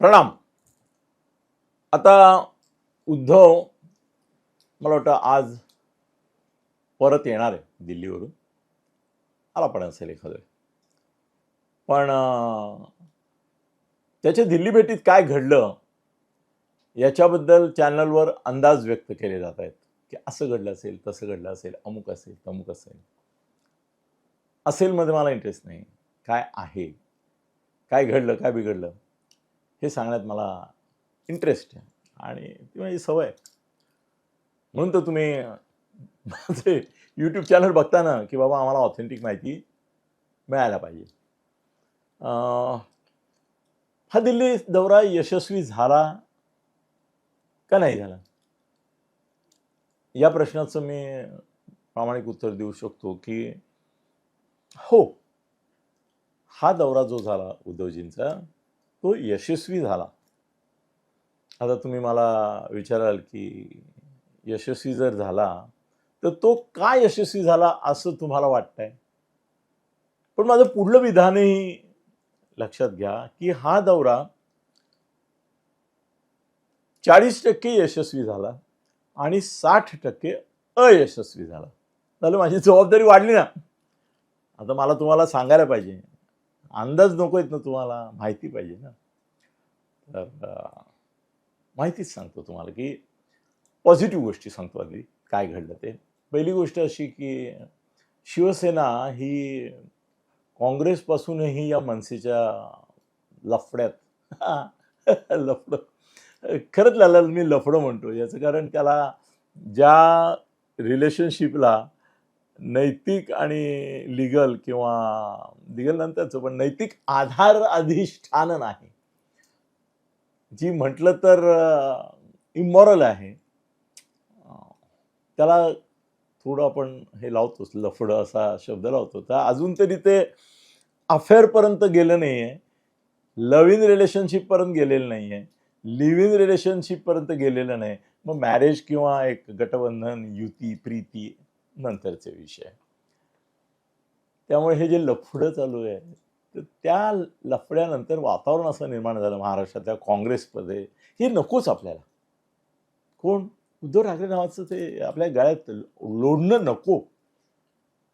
प्रणाम. आता उद्धव मला वाटतं आज परत येणार आहे दिल्लीवरून. आला पण असेल एखादं पण त्याच्या दिल्ली भेटीत काय घडलं याच्याबद्दल चॅनलवर अंदाज व्यक्त केले जात आहेत. की असं घडलं असेल तसं घडलं असेल अमुक असेल तमुक असेल. असेलमध्ये मला इंटरेस्ट नाही. काय आहे? काय घडलं काय बिघडलं? हे सांगण्यात मला इंटरेस्ट आहे. आणि ती माझी सवय आहे. म्हणून तर तुम्ही माझे यूट्यूब चॅनल बघता ना की बाबा आम्हाला ऑथेंटिक माहिती मिळायला पाहिजे. अं, हा दिल्ली दौरा यशस्वी झाला का नाही झाला? या प्रश्नाचं मी प्रामाणिक उत्तर देऊ शकतो की हो. हा दौरा जो झाला उद्धवजींचा तो यशस्वी झाला. आता तुम्ही मला विचाराल की यशस्वी जर झाला तर तो का यशस्वी झाला असं तुम्हाला वाटतंय? पण माझं पुढलं विधानही लक्षात घ्या की हा दौरा चाळीस टक्के यशस्वी झाला आणि साठ टक्के अयशस्वी झाला. झालं माझी जबाबदारी वाढली ना. आता मला तुम्हाला सांगायला पाहिजे. अंदाज नको आहेत ना तुम्हाला? माहिती पाहिजे ना. तर माहितीच सांगतो तुम्हाला की पॉझिटिव्ह गोष्टी सांगतो आधी काय घडलं ते. पहिली गोष्ट अशी की शिवसेना ही काँग्रेसपासूनही या मनसेच्या लफड्यात लफडं खरंच लाला मी लफडं म्हणतो. याचं कारण त्याला ज्या रिलेशनशिपला नैतिक आणि लिगल किंवा लिगल नंतरचं पण नैतिक आधार अधिष्ठान नाही. जी म्हटलं तर इमॉरल आहे. त्याला थोडं आपण हे लावतोच लफडं असा शब्द लावतो. तर अजून तरी ते अफेअरपर्यंत गेलं नाही आहे लव्ह इन रिलेशनशिपपर्यंत गेलेलं नाही आहे लिव्ह इन रिलेशनशिपपर्यंत गेलेलं नाही. मग मॅरेज किंवा एक गटबंधन युती प्रीती नंतरचे विषय. त्यामुळे हे जे लफडं चालू आहे तर त्या लफड्यानंतर वातावरण असं निर्माण झालं महाराष्ट्रातल्या काँग्रेसमध्ये. हे नकोच आपल्याला. कोण? उद्धव ठाकरे नावाचं ते आपल्या गळ्यात लोडणं नको.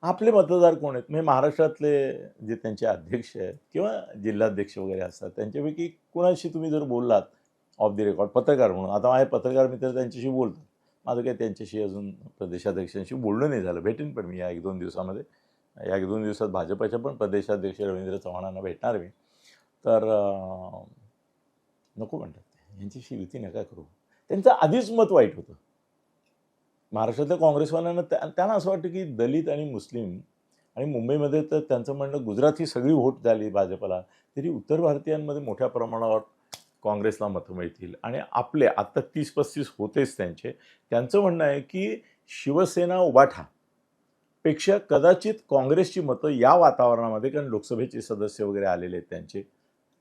आपले मतदार कोण आहेत? म्हणजे महाराष्ट्रातले जे त्यांचे अध्यक्ष आहेत किंवा जिल्हाध्यक्ष वगैरे असतात त्यांच्यापैकी कुणाशी तुम्ही जर बोललात ऑफ द रेकॉर्ड पत्रकार म्हणून. आता माझे पत्रकार मित्र त्यांच्याशी बोलतात. माझं काही त्यांच्याशी अजून प्रदेशाध्यक्षांशी बोलणं नाही झालं. भेटेन पण मी या एक दोन दिवसामध्ये. या एक दोन दिवसात भाजपच्या पण प्रदेशाध्यक्ष रवींद्र चव्हाणांना भेटणार मी. तर नको म्हणतात ते. यांच्याशी युती नका करू. त्यांचं आधीच मत वाईट होतं. महाराष्ट्रातल्या काँग्रेसवाल्यांना त्या- त्यांना असं वाटतं की दलित आणि मुस्लिम आणि मुंबईमध्ये तर त्यांचं म्हणणं गुजरात ही सगळी व्होट झाली भाजपला. तरी उत्तर भारतीयांमध्ये मोठ्या प्रमाणावर काँग्रेसला मतं मिळतील. आणि आपले आत्ता तीस पस्तीस होतेच त्यांचे. त्यांचं म्हणणं आहे की शिवसेना उबाठा पेक्षा कदाचित काँग्रेसची मतं या वातावरणामध्ये कारण लोकसभेचे सदस्य वगैरे आलेले आहेत त्यांचे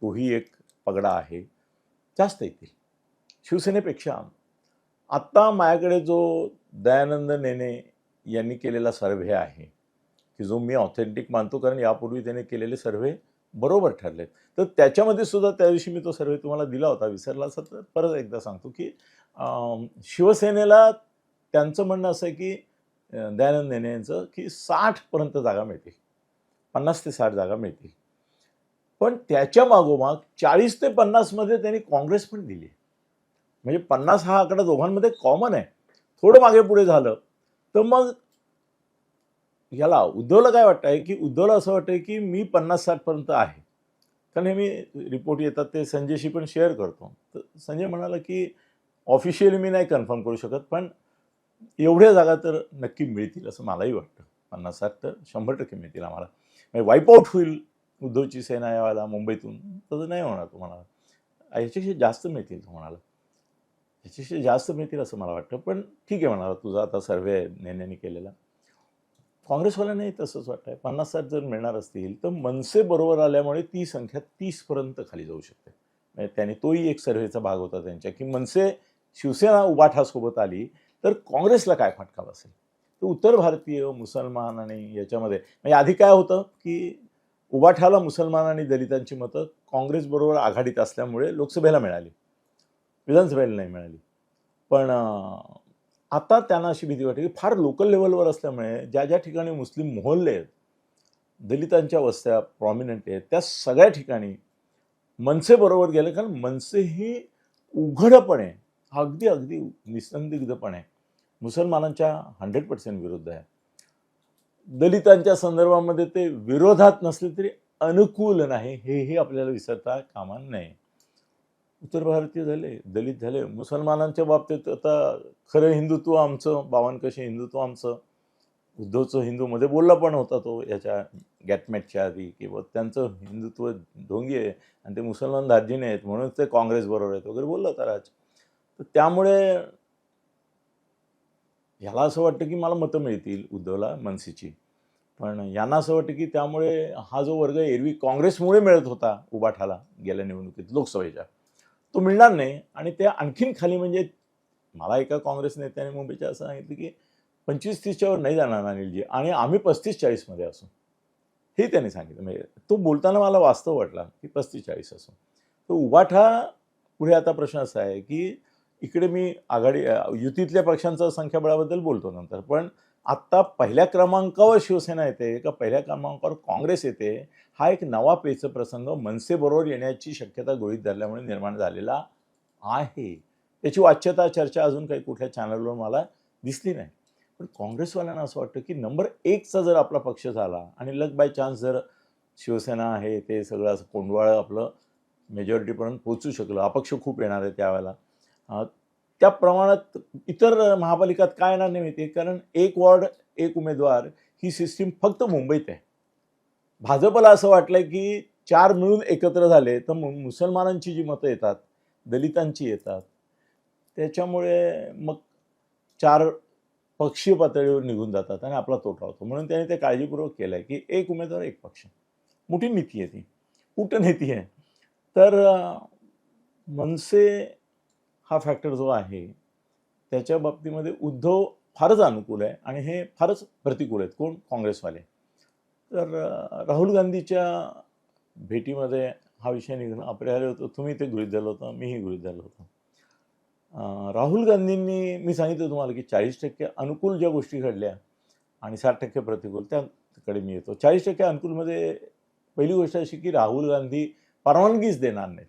तोही एक पगडा आहे. जास्त येतील. शिवसेनेपेक्षा. आत्ता माझ्याकडे जो दयानंद नेने यांनी केलेला सर्व्हे आहे की जो मी ऑथेंटिक मानतो कारण यापूर्वी त्याने केलेले सर्व्हे बरोबर ठरलेत. तर त्याच्यामध्ये सुद्धा त्या दिवशी मी तो सर्वे तुम्हाला दिला होता विसरला असं तर परत एकदा सांगतो की शिवसेनेला त्यांचं म्हणणं असं आहे की दयानंद नेने यांचं की साठपर्यंत जागा मिळतील. पन्नास ते साठ जागा मिळतील. पण त्याच्या मागोमाग चाळीस ते पन्नासमध्ये त्यांनी काँग्रेस पण दिली. म्हणजे पन्नास हा आकडा दोघांमध्ये कॉमन आहे. थोडं मागे पुढे झालं तर मग याला उद्धवला काय वाटतंय की उद्धवला असं वाटतंय की मी पन्नास साठपर्यंत आहे. कारण हे मी रिपोर्ट येतात ते संजयशी पण शेअर करतो. तर संजय म्हणाला की ऑफिशियली मी नाही कन्फर्म करू शकत पण एवढ्या जागा तर नक्की मिळतील असं मलाही वाटतं. पन्नास साठ तर शंभर टक्के मिळतील आम्हाला. म्हणजे वाईपआउट होईल उद्धवची सेना यावाला मुंबईतून तसं नाही होणार तुम्हाला. ह्याच्याशी जास्त मिळतील तुम्हाला. ह्याच्याशी जास्त मिळतील असं मला वाटतं. पण ठीक आहे म्हणाला तुझा आता सर्वे नेण्याने केलेला. काँग्रेसवाल्यांनाही तसंच वाटतंय. पन्नास साठ जर मिळणार असतील तर मनसे बरोबर आल्यामुळे ती संख्या तीसपर्यंत खाली जाऊ शकते. म्हणजे त्याने तोही एक सर्व्हेचा भाग होता त्यांच्या की मनसे शिवसेना उबाठासोबत आली तर काँग्रेसला काय फटका बसेल? तर उत्तर भारतीय मुसलमान आणि याच्यामध्ये म्हणजे आधी काय होतं की उबाठाला मुसलमान आणि दलितांची मतं काँग्रेसबरोबर आघाडीत असल्यामुळे लोकसभेला मिळाली. विधानसभेला नाही मिळाली. पण आता त्यांना अशी भीती वाटते की फार लोकल लेवलवर असल्यामुळे ज्या ज्या ठिकाणी मुस्लिम मोहल्ले आहेत दलितांच्या वस्त्या प्रॉमिनंट आहेत त्या सगळ्या ठिकाणी मनसेबरोबर गेले कारण मनसे ही उघडपणे अगदी अगदी निसंदिग्धपणे मुसलमानांच्या हंड्रेड पर्सेंट विरुद्ध आहे दलितांच्या संदर्भामध्ये ते विरोधात नसले तरी अनुकूल नाही हेही आपल्याला विसरता कामा नये. उत्तर भारतीय झाले दलित झाले मुसलमानांच्या बाबतीत आता खरं हिंदुत्व आमचं बावनकशी हिंदुत्व आमचं उद्धवचं हिंदूमध्ये बोलला पण होता तो याच्या गॅटमॅटच्या आधी किंवा त्यांचं हिंदुत्व ढोंगी आहे आणि ते मुसलमान दार्जिने आहेत म्हणून ते काँग्रेसबरोबर आहेत वगैरे बोलला होता राज. तर त्यामुळे ह्याला असं वाटतं की मला मतं मिळतील उद्धवला मनसेची. पण यांना असं वाटतं की त्यामुळे हा जो वर्ग एरवी काँग्रेसमुळे मिळत होता उबाठाला गेल्या निवडणुकीत लोकसभेच्या. तो मिळणार नाही. आणि ते आणखीन खाली म्हणजे मला एका काँग्रेस नेत्याने मुंबईच्या असं सांगितलं की पंचवीस तीसच्यावर नाही जाणार अनिलजी आणि आम्ही पस्तीस चाळीसमध्ये असू. हे त्यांनी सांगितलं. म्हणजे तो बोलताना मला वास्तव वाटला की पस्तीस चाळीस असू. तर उबाठा पुढे आता प्रश्न असा आहे की इकडे मी आघाडी युतीतल्या पक्षांचा संख्याबळाबद्दल बोलतो नंतर. पण आत्ता पहिल्या क्रमांकावर शिवसेना येते का पहिल्या क्रमांकावर काँग्रेस येते हा एक नवा पेच प्रसंग मनसेबरोबर येण्याची शक्यता गोळीत धरल्यामुळे निर्माण झालेला आहे. त्याची वाच्यता चर्चा अजून काही कुठल्या चॅनलवर मला दिसली नाही. पण काँग्रेसवाल्यांना असं वाटतं की नंबर एकचा जर आपला पक्ष झाला आणि लक बाय चान्स जर शिवसेना आहे ते सगळं असं कोंडवाळं आपलं मेजॉरिटीपर्यंत पोचू शकलं अपक्ष खूप येणार आहे त्यावेळेला. त्या प्रमाणात इतर महापालिकात काय येणार नाही माहिती कारण एक वॉर्ड एक उमेदवार ही सिस्टीम फक्त मुंबईत आहे. भाजपला असं वाटलंय की चार मिळून एकत्र झाले तर मु- मुसलमानांची जी मतं येतात दलितांची येतात त्याच्यामुळे मग चार पक्षीय पातळीवर निघून जातात आणि आपला तोटा होतो. म्हणून त्याने ते काळजीपूर्वक केलं आहे की एक उमेदवार एक पक्ष. मोठी नीती आहे ती. कूटनीती आहे. तर मनसे हा फॅक्टर जो आहे त्याच्या बाबतीमध्ये उद्धव फारच अनुकूल आहे आणि हे फारच प्रतिकूल आहेत. कोण? काँग्रेसवाले. तर राहुल गांधीच्या भेटीमध्ये हा विषय निघणं अपरिहार्य होतं. तुम्ही ते गृहित धरलं होतं मीही गृहित धरलं होतं. राहुल गांधींनी मी सांगितलं तुम्हाला की चाळीस टक्के अनुकूल ज्या गोष्टी घडल्या आणि साठ टक्के प्रतिकूल त्याकडे मी येतो. चाळीस टक्के अनुकूलमध्ये पहिली गोष्ट अशी की राहुल गांधी परवानगीच देणार नाहीत.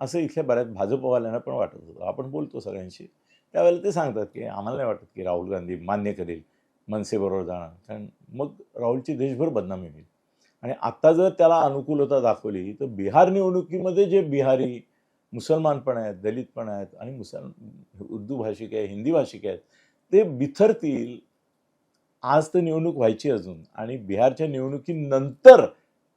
असं इथल्या बऱ्याच भाजपवाल्यांना पण वाटत होतं. आपण बोलतो सगळ्यांशी. त्यावेळेला ते सांगतात की आम्हाला नाही वाटत की राहुल गांधी मान्य करेल मनसेबरोबर जाणार. कारण मग राहुलची देशभर बदनामी होईल. आणि आत्ता जर त्याला अनुकूलता दाखवली तर बिहार निवडणुकीमध्ये जे बिहारी मुसलमान पण आहेत दलित पण आहेत आणि मुसल उर्दू भाषिक आहे हिंदी भाषिक आहेत ते बिथरतील. आज तर निवडणूक व्हायची अजून आणि बिहारच्या निवडणुकीनंतर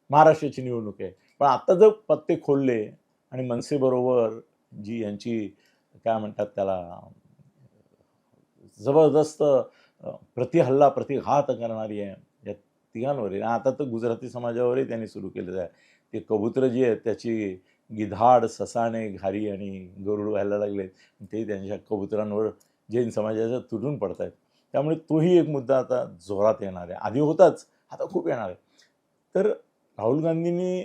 महाराष्ट्राची निवडणूक आहे. पण आत्ता जर पत्ते खोलले आणि मनसेबरोबर जी यांची काय म्हणतात त्याला जबरदस्त प्रतिहल्ला प्रतिघात करणारी आहे या तिघांवर आहे. आता तर गुजराती समाजावरही त्यांनी सुरू केलेलं आहे. ते कबूतर जी आहेत त्याची गिधाड ससाणे घारी आणि गरुड व्हायला लागले ते त्यांच्या कबुतरांवर जैन समाजाच्या तुटून पडत आहेत. त्यामुळे तोही एक मुद्दा आता जोरात येणार आहे. आधी होताच आता खूप येणार आहे. तर राहुल गांधींनी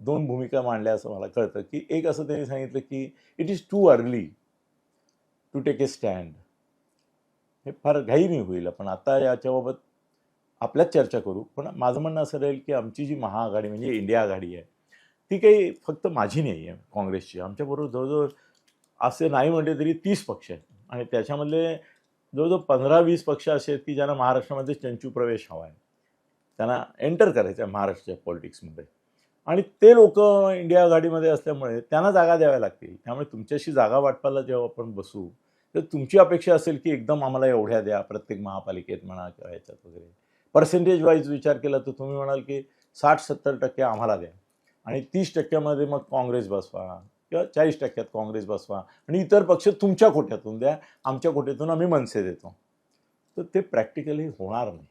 दोन भूमिका मांडल्या असं मला कळतं की एक असं त्यांनी सांगितलं की it is too early to take a stand हे फार घाईनी होईल. आपण आता याच्याबाबत आपल्याच चर्चा करू. पण माझं म्हणणं असं राहील की आमची जी महाआघाडी म्हणजे इंडिया आघाडी आहे ती काही फक्त माझी नाही आहे काँग्रेसची. आमच्याबरोबर जवळजवळ असे नाही म्हटले तरी तीस पक्ष आहेत. आणि त्याच्यामधले जवळजवळ पंधरा वीस पक्ष असे आहेत की ज्यांना महाराष्ट्रामध्ये चंचू प्रवेश हवा आहे. त्यांना एंटर करायचं आहे महाराष्ट्राच्या पॉलिटिक्समध्ये आणि ते लोक इंडिया आघाडीमध्ये असल्यामुळे त्यांना जागा द्याव्या लागतील. त्यामुळे तुमच्याशी जागा वाटपाला जेव्हा आपण बसू तर तुमची अपेक्षा असेल की एकदम आम्हाला एवढ्या द्या प्रत्येक महापालिकेत म्हणा किंवा याच्यात वगैरे. पर्सेंटेज वाईज विचार केला तर तुम्ही म्हणाल की साठ सत्तर टक्के आम्हाला द्या. आणि तीस टक्क्यामध्ये मग काँग्रेस बसवा किंवा चाळीस टक्क्यात काँग्रेस बसवा आणि इतर पक्ष तुमच्या कोट्यातून द्या आमच्या कोट्यातून आम्ही मनसे देतो. तर ते प्रॅक्टिकली होणार नाही.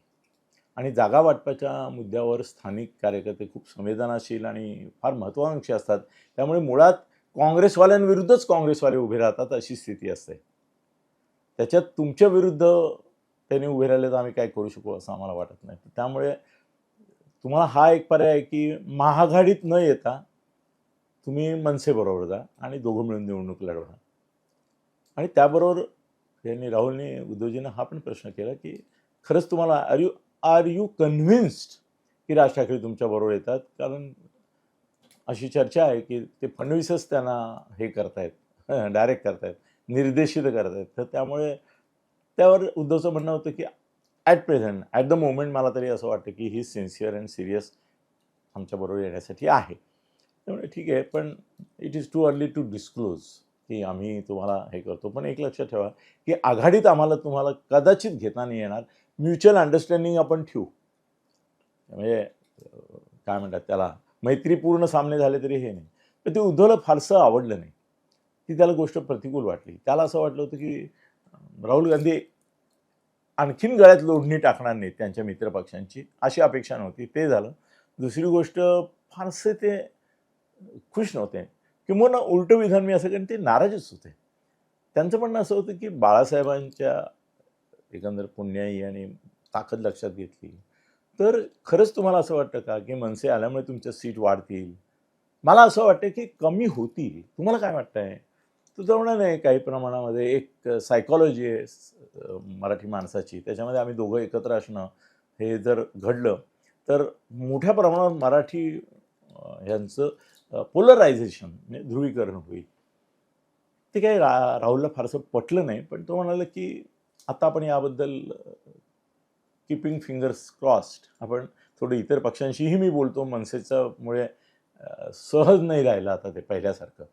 आणि जागा वाटपाच्या मुद्द्यावर स्थानिक कार्यकर्ते खूप संवेदनाशील आणि फार महत्त्वाकांक्षी असतात. त्यामुळे मुळात काँग्रेसवाल्यांविरुद्धच काँग्रेसवाले उभे राहतात अशी स्थिती असते. त्याच्यात तुमच्या विरुद्ध त्यांनी उभे राहिले तर आम्ही काय करू शकू असं आम्हाला वाटत नाही. त्यामुळे तुम्हाला हा एक पर्याय आहे की महाआघाडीत न येता तुम्ही मनसेबरोबर जा आणि दोघं मिळून निवडणूक लढवा आणि त्याबरोबर यांनी राहुलने उद्धवजीनं हा पण प्रश्न केला की खरंच तुम्हाला are you are you convinced की राज ठाकरे तुमच्याबरोबर येतात? कारण अशी चर्चा आहे की ते फडणवीसच त्यांना हे करतायत डायरेक्ट करतायत निर्देशित करतायत. तर त्यामुळे त्यावर उद्धवचं म्हणणं होतं की at present at the moment मला तरी असं वाटतं की ही सिन्सिअर अँड सिरियस आमच्याबरोबर येण्यासाठी आहे. त्यामुळे ठीक आहे पण it is too early to disclose की आम्ही तुम्हाला हे करतो. पण एक लक्षात ठेवा की आघाडीत आम्हाला तुम्हाला कदाचित घेता नाही येणार. म्युच्युअल अंडरस्टँडिंग आपण ठेवू. म्हणजे काय म्हणतात त्याला मैत्रीपूर्ण सामने झाले तरी हे नाही. तर ते उद्धवला फारसं आवडलं नाही. ती त्याला गोष्ट प्रतिकूल वाटली. त्याला असं वाटलं होतं की राहुल गांधी आणखीन गळ्यात लोढणी टाकणार नाहीत त्यांच्या मित्रपक्षांची. अशी अपेक्षा नव्हती. ते झालं. दुसरी गोष्ट फारसे ते खुश नव्हते. किंवा उलटं विधान मी असं कारण ते नाराजच होते. त्यांचं म्हणणं असं होतं की बाळासाहेबांच्या एकंदर पुण्याई आणि ताकद लक्षात घेतली. तर खरंच तुम्हाला असं वाटतं का की मनसे आल्यामुळे तुमच्या सीट वाढतील? मला असं वाटतं की कमी होतील. तुम्हाला काय वाटतंय? तर जवळ नाही काही प्रमाणामध्ये एक सायकॉलॉजी आहे मराठी माणसाची. त्याच्यामध्ये आम्ही दोघं एकत्र असणं हे जर घडलं तर मोठ्या प्रमाणावर मराठी ह्यांचं पोलरायझेशन म्हणजे ध्रुवीकरण होईल. ते काही रा राहुलला फारसं पटलं नाही पण तो म्हणाला की आता आपण याबद्दल किपिंग फिंगर्स क्रॉस्ड आपण थोडं इतर पक्षांशीही मी बोलतो. मनसेच्यामुळे सहज नाही राहिलं आता ते पहिल्यासारखं.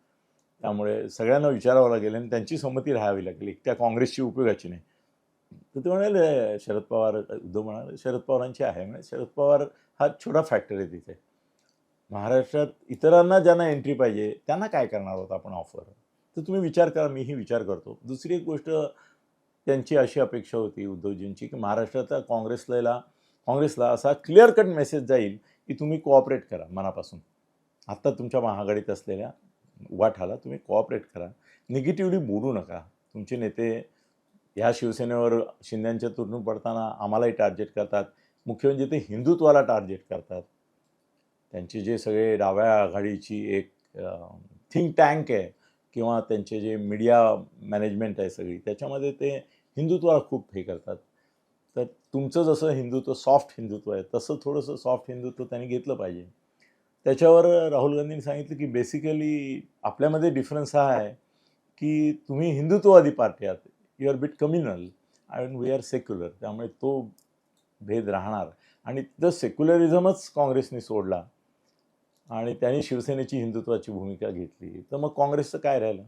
त्यामुळे सगळ्यांना विचारावं लागेल आणि त्यांची संमती राहावी लागेल. एकट्या काँग्रेसची उपयोगाची नाही. तर ते म्हणाले शरद पवार उद्धव म्हणाले शरद पवारांची आहे. म्हणजे शरद पवार हा छोटा फॅक्टर आहे तिथे. महाराष्ट्रात इतरांना ज्यांना एंट्री पाहिजे त्यांना काय करणार आहोत आपण ऑफर तर तुम्ही विचार करा मीही विचार करतो. दुसरी एक गोष्ट त्यांची अशी अपेक्षा होती उद्धवजींची की महाराष्ट्राचा काँग्रेसला काँग्रेसला असा क्लिअर कट मेसेज जाईल की तुम्ही कोऑपरेट करा मनापासून. आत्ता तुमच्या महाआघाडीत असलेल्या वाठाला तुम्ही कोऑपरेट करा. निगेटिव्हली बोलू नका. तुमचे नेते ह्या शिवसेनेवर शिंद्यांच्या तुटून पडताना आम्हालाही टार्गेट करतात. मुख्य म्हणजे ते हिंदुत्वाला टार्गेट करतात. त्यांचे जे सगळे डाव्या आघाडीची एक थिंक टँक आहे किंवा त्यांचे जे मीडिया मॅनेजमेंट आहे सगळी त्याच्यामध्ये ते हिंदुत्वाला खूप हे करतात. तर तुमचं जसं हिंदुत्व सॉफ्ट हिंदुत्व आहे तसं थोडंसं सॉफ्ट हिंदुत्व त्यांनी घेतलं पाहिजे. त्याच्यावर राहुल गांधींनी सांगितलं की बेसिकली आपल्यामध्ये डिफरन्स हा आहे की तुम्ही हिंदुत्ववादी पार्टी आहात. You are bit communal and we are secular त्यामुळे तो भेद राहणार. आणि तिथं सेक्युलरिझमच काँग्रेसने सोडला. आणि त्यांनी शिवसेनेची हिंदुत्वाची भूमिका घेतली. तर मग काँग्रेसचं काय राहिलं?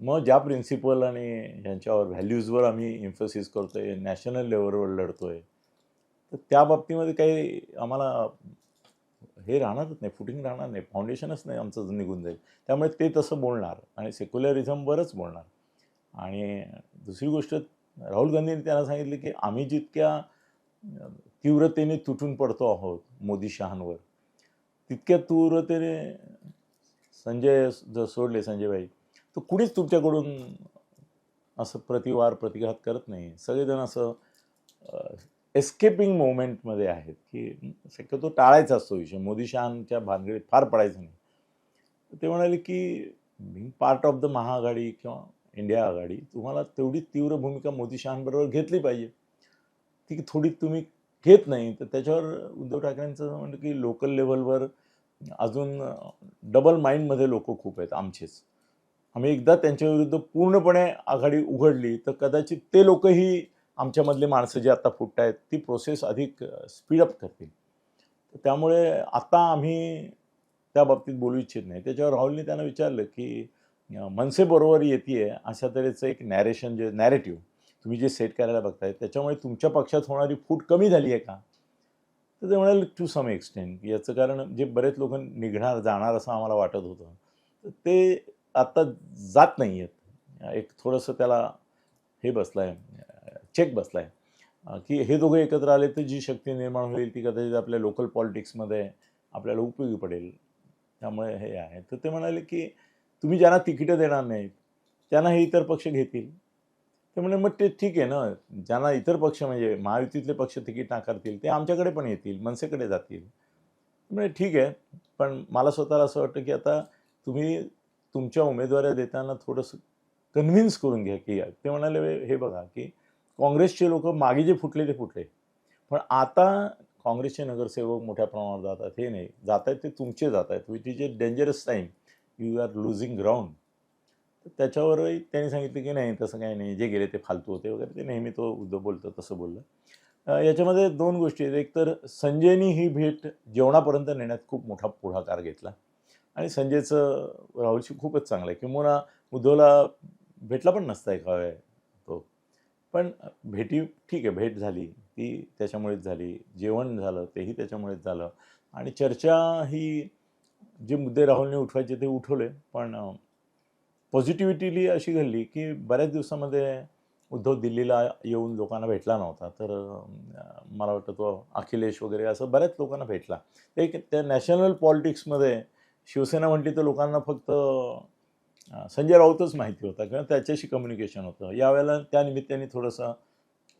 मग ज्या प्रिन्सिपल आणि ह्यांच्यावर व्हॅल्यूजवर आम्ही इन्फोसिस करतो आहे नॅशनल लेवलवर लढतो आहे तर त्या बाबतीमध्ये काही आम्हाला हे राहणारच नाही फुटिंग राहणार नाही फाउंडेशनच नाही आमचं निघून जाईल. त्यामुळे ते तसं बोलणार आणि सेक्युलरिझमवरच बोलणार. आणि दुसरी गोष्ट राहुल गांधींनी त्यांना सांगितलं की आम्ही जितक्या तीव्रतेने तुटून पडतो आहोत मोदी शहांवर तितक्या तीव्रतेने संजय जर सोडले संजयबाई तर कुणीच तुमच्याकडून असं प्रतिवार प्रतिघात करत नाही सगळेजण असं एस्केपिंग मोमेंटमध्ये आहेत की शक्यतो टाळायचा असतो विषय. मोदी शहांच्या भानगडीत फार पडायचं नाही. ते म्हणाले की being part of the Mahaaghadi किंवा इंडिया आघाडी तुम्हाला तेवढी तीव्र भूमिका मोदी शहांबरोबर घेतली पाहिजे. ती थोडी तुम्ही घेत नाही. तर त्याच्यावर उद्धव ठाकरेंचं म्हणतं की लोकल लेवलवर अजून डबल माइंडमध्ये लोक खूप आहेत आमचेच. आम्ही एकदा त्यांच्याविरुद्ध पूर्णपणे आघाडी उघडली तर कदाचित ते लोकही आमच्यामधले माणसं जी आता फुटत आहेत ती प्रोसेस अधिक स्पीडअप करतील. तर त्यामुळे आता आम्ही त्या बाबतीत बोलू इच्छित नाही. त्याच्यावर राहुलने त्यांना विचारलं की मनसेबरोबर येते अशा तऱ्हेचं एक नॅरेशन जे नॅरेटिव्ह तुम्ही जे सेट करायला बघताय त्याच्यामुळे तुमच्या पक्षात होणारी फूट कमी झाली आहे का? तर ते म्हणाल टू सम एक्सटेंट याचं कारण जे बरेच लोक निघणार जाणार असं आम्हाला वाटत होतं. तर ते आत्ता जात नाही आहेत एक थोडंसं त्याला हे बसलं आहे चेक बसला आहे की हे दोघं एकत्र आले तर जी शक्ती निर्माण होईल ती कदाचित आपल्या लोकल पॉलिटिक्समध्ये आपल्याला उपयोगी पडेल. त्यामुळे हे आहे. तर ते म्हणाले की तुम्ही ज्यांना तिकीटं देणार नाहीत त्यांना हे इतर पक्ष घेतील. ते म्हणे मग ते ठीक आहे ना. ज्यांना इतर पक्ष म्हणजे महायुतीतले पक्ष तिकीट नाकारतील ते आमच्याकडे पण येतील मनसेकडे जातील. म्हणजे ठीक आहे. पण मला स्वतःला असं वाटतं की आता तुम्ही तुमच्या उमेदवाऱ्या देताना थोडंसं कन्व्हिन्स करून घ्या की ते म्हणाले हे बघा की काँग्रेसचे लोक मागे जे फुटले ते फुटले. पण आता काँग्रेसचे नगरसेवक मोठ्या प्रमाणावर जातात हे नाही. जात आहेत ते तुमचे जात आहेत. Which is a dangerous time you are losing ground तर त्याच्यावरही त्यांनी सांगितलं की नाही तसं काही नाही. जे गेले ते फालतू होते वगैरे. ते नेहमी तो उद्धव बोलतो तसं बोललं. याच्यामध्ये दोन गोष्टी आहेत. एक तर संजयनी ही भेट जेवणापर्यंत नेण्यात खूप मोठा पुढाकार घेतला. आणि संजयचं राहुलशी खूपच चांगलं आहे. किंवा उद्धवला भेटला पण नसता एका वेळ तो. पण भेटी ठीक आहे भेट झाली. ती त्याच्यामुळेच झाली. जेवण झालं तेही त्याच्यामुळेच झालं. आणि चर्चा ही जे मुद्दे राहुलने उठवायचे ते उठवले. पण पॉझिटिव्हिटीली अशी घडली की बऱ्याच दिवसामध्ये उद्धव दिल्लीला येऊन लोकांना भेटला नव्हता. तर मला वाटतं तो अखिलेश वगैरे असं बऱ्याच लोकांना भेटला. एक त्या नॅशनल पॉलिटिक्समध्ये शिवसेना म्हटली तर लोकांना फक्त संजय राऊतच माहिती होता किंवा त्याच्याशी कम्युनिकेशन होतं. यावेळेला त्या निमित्ताने थोडंसं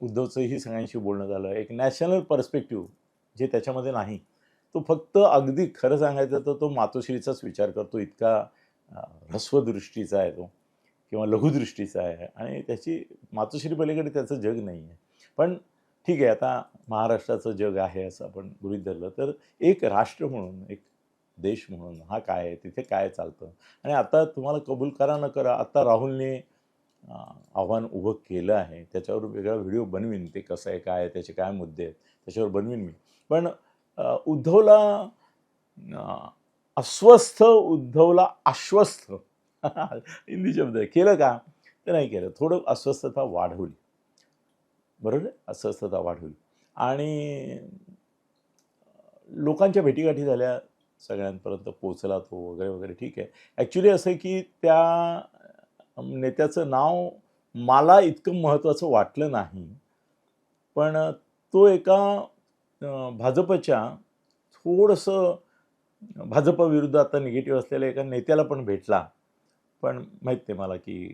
उद्धवचंही सगळ्यांशी बोलणं झालं. एक नॅशनल पर्स्पेक्टिव्ह जे त्याच्यामध्ये नाही तो फक्त अगदी खरं सांगायचं तर तो मातोश्रीचाच विचार करतो. इतका ह्रस्वदृष्टीचा आहे तो किंवा लघुदृष्टीचा आहे. आणि त्याची मातोश्री पलीकडे त्याचं जग नाही आहे. पण ठीक आहे आता महाराष्ट्राचं जग आहे असं आपण गृहीत धरलं तर एक राष्ट्र म्हणून एक देश म्हणून हा काय आहे तिथे काय चालतं? आणि आता तुम्हाला कबूल करा न करा आता राहुलने आव्हान उभं केलं आहे. त्याच्यावर वेगळा व्हिडिओ बनवीन ते कसं आहे काय त्याचे काय मुद्दे आहेत त्याच्यावर बनवीन मी. पण उद्धवला अस्वस्थ उद्धवला आश्वस्त हिंदी शब्द आहे. केलं का? ते नाही केलं. थोडं अस्वस्थता वाढवली. बरोबर? अस्वस्थता वाढवली. आणि लोकांच्या भेटीगाठी झाल्या सगळ्यांपर्यंत पोचला तो वगैरे वगैरे. ठीक आहे. ॲक्च्युली असं आहे की त्या नेत्याचं नाव मला इतकं महत्त्वाचं वाटलं नाही. पण तो एका भाजपच्या थोडंसं भाजपविरुद्ध आता निगेटिव्ह असलेल्या एका नेत्याला पण भेटला. पण माहीत नाही मला की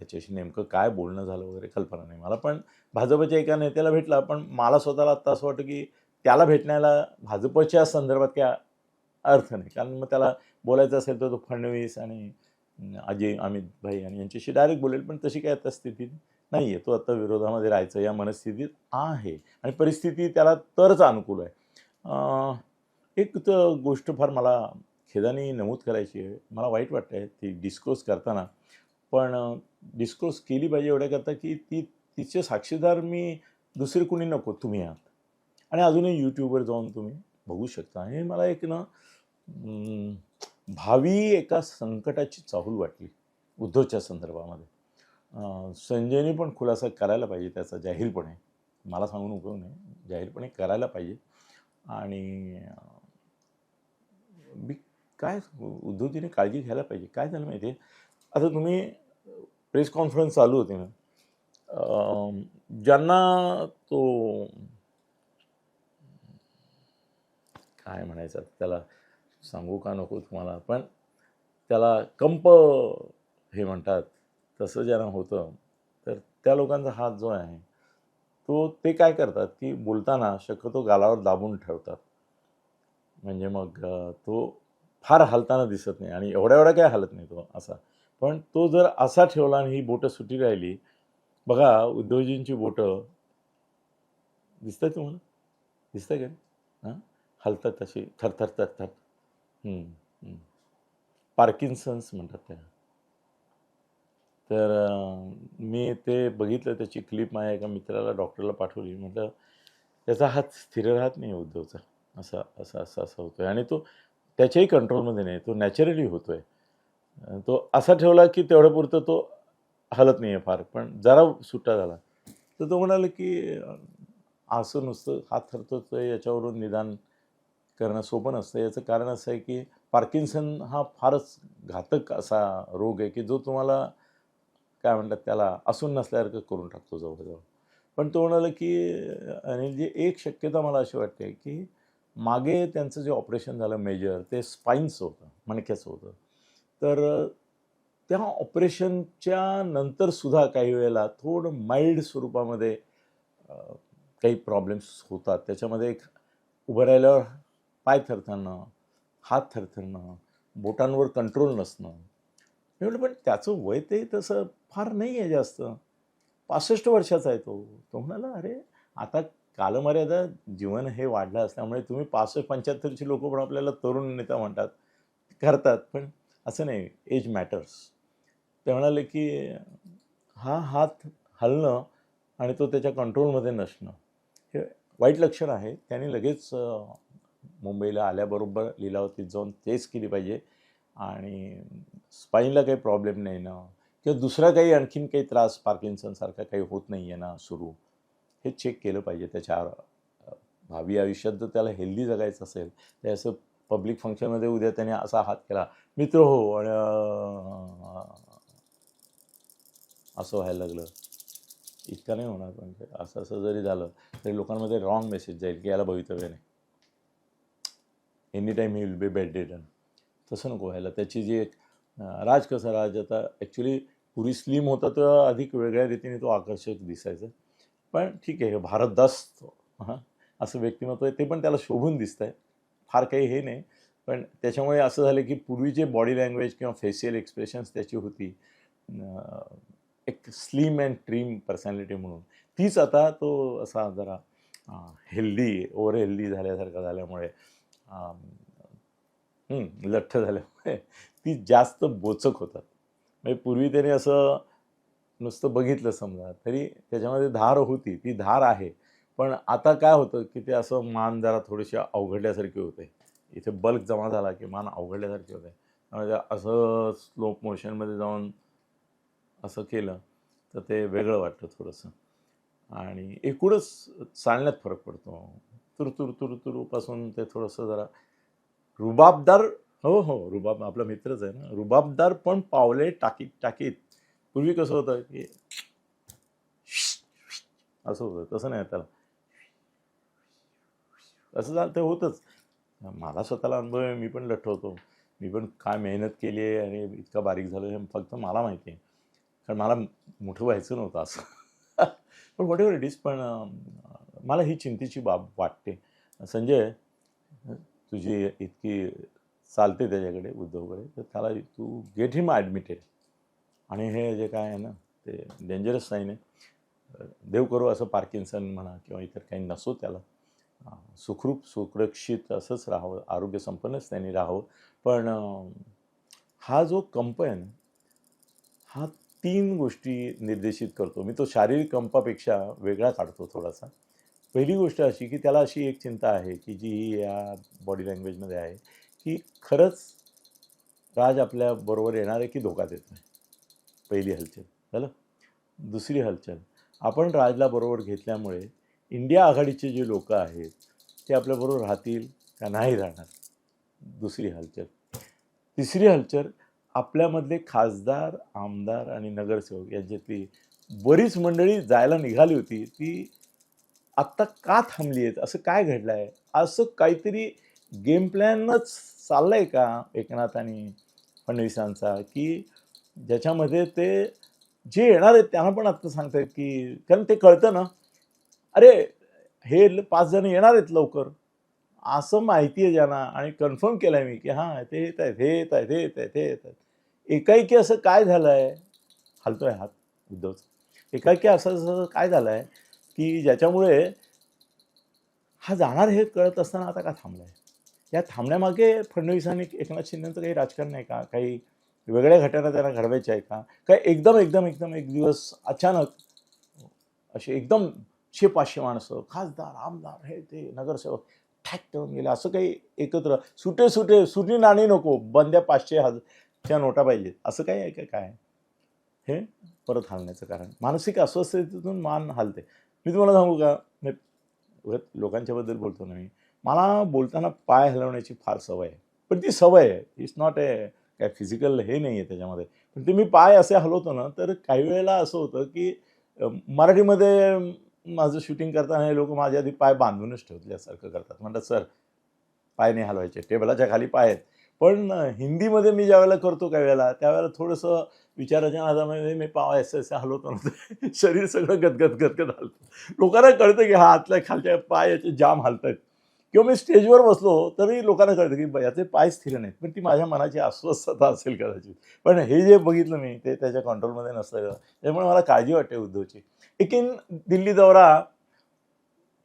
त्याच्याशी नेमकं काय बोलणं झालं वगैरे कल्पना नाही मला. पण भाजपच्या एका नेत्याला भेटला. पण मला स्वतःला आत्ता असं वाटतं की त्याला भेटण्याला भाजपच्या संदर्भात काय अर्थ नाही. कारण मग त्याला बोलायचं असेल तर तो फडणवीस आणि अजय अमित भाई आणि यांच्याशी डायरेक्ट बोलेल. पण तशी काय आता स्थिती नाही आहे तो आता विरोधामध्ये राहायचं या मनस्थितीत आहे. आणि परिस्थिती त्याला तरच अनुकूल आहे. एक तर गोष्ट फार मला खेदाने नमूद करायची आहे. मला वाईट वाटतं आहे ती डिस्कोस करताना. पण डिस्कोस केली पाहिजे एवढ्याकरता की ती तिचे साक्षीदार मी दुसरे कुणी नको. तुम्ही आहात. आणि अजूनही यूट्यूबवर जाऊन तुम्ही बघू शकता. आणि मला एक ना भावी एका संकटाची चाहूल वाटली उद्धवच्या संदर्भामध्ये. संजयने पण खुलासा करायला पाहिजे त्याचा जाहीरपणे. मला सांगून उपयोग नाही जाहीरपणे करायला पाहिजे. आणि मी काय उद्धवजीने काळजी घ्यायला पाहिजे. काय झालं माहिती आहे आता तुम्ही प्रेस कॉन्फरन्स चालू होती ना. ज्यांना तो काय म्हणायचं त्याला? सांगू का नको तुम्हाला पण त्याला कंप हे म्हणतात तसं ज्यांना होतं तर त्या लोकांचा हात जो आहे तो ते काय करतात की बोलताना शक्यतो गालावर दाबून ठेवतात. म्हणजे मग तो फार हलताना दिसत नाही आणि एवढ्या एवढा काय हलत नाही तो असा. पण तो जर असा ठेवला आणि ही बोटं सुटी राहिली बघा उद्योजींची बोटं दिसतंय तुम्हाला? दिसतंय का? हां? हलतात तशी थरथर थरथर. पार्किन्सन्स म्हणतात त्या तर मी ते बघितलं त्याची क्लिप माझ्या एका मित्राला डॉक्टरला पाठवली. म्हटलं त्याचा हात स्थिर राहत नाही उद्धवचा. असा असा असा असा होतोय. आणि तो त्याच्याही कंट्रोलमध्ये नाही तो नॅचरली होतोय. आहे तो असा ठेवला की तेवढ्या पुरतं तो हलत नाही आहे फार पण जरा सुट्टा झाला. तर तो म्हणाला की असं नुसतं हात थरथरतोय याच्यावरून निदान करणं सोपं नसतं. याचं कारण असं आहे की पार्किन्सन हा फारच घातक असा रोग आहे की जो तुम्हाला काय म्हणतात त्याला असून नसल्यासारखं करून टाकतो जवळजवळ. पण तो म्हणाला की अनिलजी एक शक्यता मला अशी वाटते की मागे त्यांचं जे ऑपरेशन झालं मेजर ते स्पाईन्सचं होतं मणक्याचं होतं. तर त्या ऑपरेशनच्या नंतरसुद्धा काही वेळेला थोडं माइल्ड स्वरूपामध्ये काही प्रॉब्लेम्स होतात. त्याच्यामध्ये एक उभं राहिल्यावर पाय थरथरणं हात थरथरणं बोटांवर कंट्रोल नसणं. मी म्हटलं पण त्याचं वय ते तसं फार नाही आहे जास्त. पासष्ट वर्षाचा आहे तो. तो म्हणाला अरे आता कालमर्यादा जीवन हे वाढलं असल्यामुळे तुम्ही पासष्ट पंच्याहत्तरची लोक पण आपल्याला तरुण नेता म्हणतात करतात. पण असं नाही एज मॅटर्स ते म्हणाले की हा हात हलणं आणि तो त्याच्या कंट्रोलमध्ये नसणं. हे वाईट लक्षण आहे. त्याने लगेच मुंबईला आल्याबरोबर लिलावतीत जाऊन तेच केली पाहिजे. आणि स्पाईनला काही प्रॉब्लेम नाही ना. किंवा दुसरा काही आणखीन काही त्रास पार्किन्सनसारखा काही होत नाही आहे ना सुरू. हे चेक केलं पाहिजे. त्याच्या भावी आयुष्यात जर त्याला हेल्दी जगायचं असेल तर असं पब्लिक फंक्शनमध्ये उद्या त्याने असा हात केला मित्र हो आणि असं व्हायला लागलं. इतकं नाही होणार पण असं असं जरी झालं तरी लोकांमध्ये रॉंग मेसेज जाईल की याला भवितव्य नाही. Any time he will be bedridden तसं नको व्हायला. त्याची जी एक राज कसा राज आता ॲक्च्युली पुरी स्लिम होता तर अधिक वेगळ्या रीतीने तो आकर्षक दिसायचा. पण ठीक आहे भारतदास हां? असं व्यक्तिमत्व आहे ते पण त्याला शोभून दिसतं आहे फार काही हे नाही. पण त्याच्यामुळे असं झालं की पूर्वी जे बॉडी लँग्वेज किंवा फेशियल एक्सप्रेशन्स त्याची होती एक स्लिम अँड ट्रीम पर्सनॅलिटी म्हणून. तीच आता तो असा जरा हेल्दी ओव्हर हेल्दी झाल्यासारखा झाल्यामुळे लठ्ठ झाल्यामुळे ती जास्त बोचक होतात. म्हणजे पूर्वी त्याने असं नुसतं बघितलं समजा तरी त्याच्यामध्ये धार होती ती धार आहे. पण आता काय होतं की ते असं मान जरा थोडीशी अवघडल्यासारखी होते. इथे बल्क जमा झाला की मान अवघडल्यासारखे होते. त्यामुळे असं स्लोप मोशनमध्ये जाऊन असं केलं तर ते वेगळं वाटतं थोडंसं. आणि एकूणच चालण्यात फरक पडतो. तुर तुर तुर ते थोडंसं जरा. रुबाबदार हो हो रुबाब आपला मित्रच आहे ना. रुबाबदार पण पावले टाकीत टाकीत. पूर्वी कसं होतं की असं होतं तसं नाही त्याला. असं झालं ते होतंच. मला स्वतःला अनुभव आहे मी पण लठ्ठ होतो मी पण काय मेहनत केली आहे आणि इतका बारीक झालो हे फक्त मला माहिती आहे. कारण मला मोठं व्हायचं नव्हतं असं. पण वॉट एव्हर इट इज पण मला ही चिंतेची बाब वाटते. संजय तुझी इतकी चालते त्याच्याकडे उद्धवकडे तर त्याला तू गेट हिम ॲडमिटेड आणि हे जे काय आहे ना ते डेंजरस साईन आहे. देव करू असं पार्किन्सन म्हणा किंवा इतर काही नसो त्याला. सुखरूप सुरक्षित असंच राहावं आरोग्य संपन्नच त्यांनी राहावं. पण हा जो कंप आहे ना हा तीन गोष्टी निर्देशित करतो. मी तो शारीरिक कंपापेक्षा वेगळा काढतो थोडासा. पहिली गोष्ट अशी की त्याला अशी एक चिंता आहे की जी या बॉडी लँग्वेजमध्ये आहे की खरंच राज आपल्याबरोबर येणार आहे की धोका देत नाही? पहिली हलचल झालं? दुसरी हलचल आपण राजला बरोबर घेतल्यामुळे इंडिया आघाडीचे जे लोक आहेत ते आपल्याबरोबर राहतील का नाही राहणार? दुसरी हलचल. तिसरी हलचल आपल्यामधले खासदार आमदार आणि नगरसेवक यांच्यातली बरीच मंडळी जायला निघाली होती ती आत्ता का थांबली आहेत? असं काय घडलं आहे असं काहीतरी गेम प्लॅनच चाललं आहे का एकनाथ आणि फडणवीसांचा? की ज्याच्यामध्ये ते जे येणार आहेत त्यांना पण आत्ता सांगतायत की कारण ते कळतं ना. अरे हे पाच जण येणार आहेत लवकर. असं माहिती आहे ज्यांना आणि कन्फर्म केलं आहे मी की हां ते येत आहेत हे येत आहेत हे येत आहेत हे येत आहेत. एकाएकी असं काय झालं आहे हलतोय हात उद्धवचा. एकाएकी असं असं काय झालं आहे की ज्याच्यामुळे हा जाणार हे कळत असताना आता का थांबला आहे या थांबण्यामागे फडणवीसांनी एकनाथ शिंदेचं काही राजकारण आहे का? काही वेगळ्या घटना त्यांना घडवायच्या आहे का? काय एकदम एकदम एकदम एक दिवस अचानक असे एकदम शे पाचशे माणसं खासदार आमदार हे ते नगरसेवक ठॅक ठेवून गेले असं काही एकत्र सुटे सुटे सुटी नाणी नको बंद्या पाचशे हजारच्या नोटा पाहिजेत असं काही आहे का? काय? हे परत हलण्याचं कारण. मानसिक अस्वस्थतेतून मान हलते. मी तुम्हाला सांगू का? मी लोकांच्याबद्दल बोलतो ना मी. मला बोलताना पाय हलवण्याची फार सवय आहे. पण ती सवय आहे. इट्स नॉट ए काय फिजिकल हे नाही आहे त्याच्यामध्ये. पण ते मी पाय असे हलवतो ना तर काही वेळेला असं होतं की मराठीमध्ये माझं शूटिंग करताना हे लोक माझ्या आधी पाय बांधूनच ठेवल्यासारखं करतात. म्हणतात सर पाय नाही हलवायचे. टेबलाच्या खाली पाय आहेत. पण हिंदीमध्ये मी ज्या वेळेला करतो काही वेळेला त्यावेळेला थोडंसं विचाराच्या नादामध्ये मी पाव असं असं हलवतो नव्हतं शरीर सगळं गदगद गदगद हलतं. लोकांना कळतं की हा आतल्या खालच्या पायाचे जाम हलत आहेत किंवा मी स्टेजवर बसलो तरी लोकांना कळतं की याचे पाय स्थिर नाहीत. पण ती माझ्या मनाची अस्वस्थता असेल कदाचित. पण हे जे बघितलं मी ते त्याच्या कंट्रोलमध्ये नसतं त्यामुळे मला काळजी वाटते उद्धवची. एकीन दिल्ली दौरा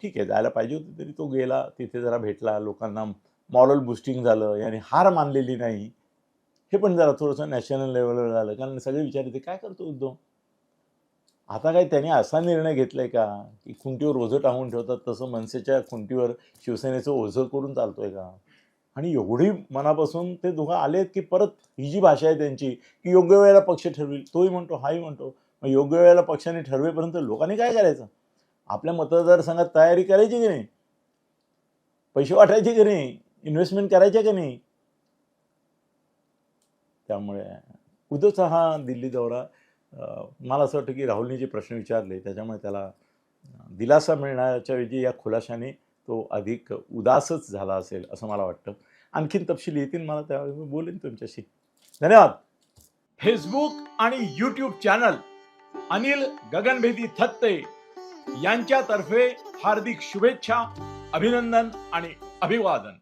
ठीक आहे जायला पाहिजे होती तरी तो गेला तिथे जरा भेटला लोकांना. मॉरल बुस्टिंग झालं याने हार मानलेली नाही. हे पण जरा थोडंसं नॅशनल लेवलवर झालं. कारण सगळे विचार येते काय करतो उद्धव? आता काय त्याने असा निर्णय घेतलाय का की खुंटीवर ओझं टाकून ठेवतात तसं मनसेच्या खुंटीवर शिवसेनेचं ओझं करून चालतोय का? आणि एवढी मनापासून ते दोघं आलेत की परत ही जी भाषा आहे त्यांची की योग्य वेळेला पक्ष ठरवेल तोही म्हणतो हाही म्हणतो. मग योग्य वेळेला पक्षाने ठरवेपर्यंत लोकांनी काय करायचं? आपल्या मतदारसंघात तयारी करायची की नाही? पैसे वाटायचे की नाही? इन्व्हेस्टमेंट करायचे की नाही? त्यामुळे उद्धवचा हा दिल्ली दौरा मला असं वाटतं की राहुलने जे प्रश्न विचारले त्याच्यामुळे त्याला दिलासा मिळण्याच्या ऐवजी या खुलाशाने तो अधिक उदासच झाला असेल असं मला वाटतं. आणखीन तपशील येतील मला त्यावेळी मी बोलेन तुमच्याशी. धन्यवाद! फेसबुक आणि यूट्यूब चॅनल अनिल गगनभेदी थत्ते यांच्यातर्फे हार्दिक शुभेच्छा अभिनंदन आणि अभिवादन.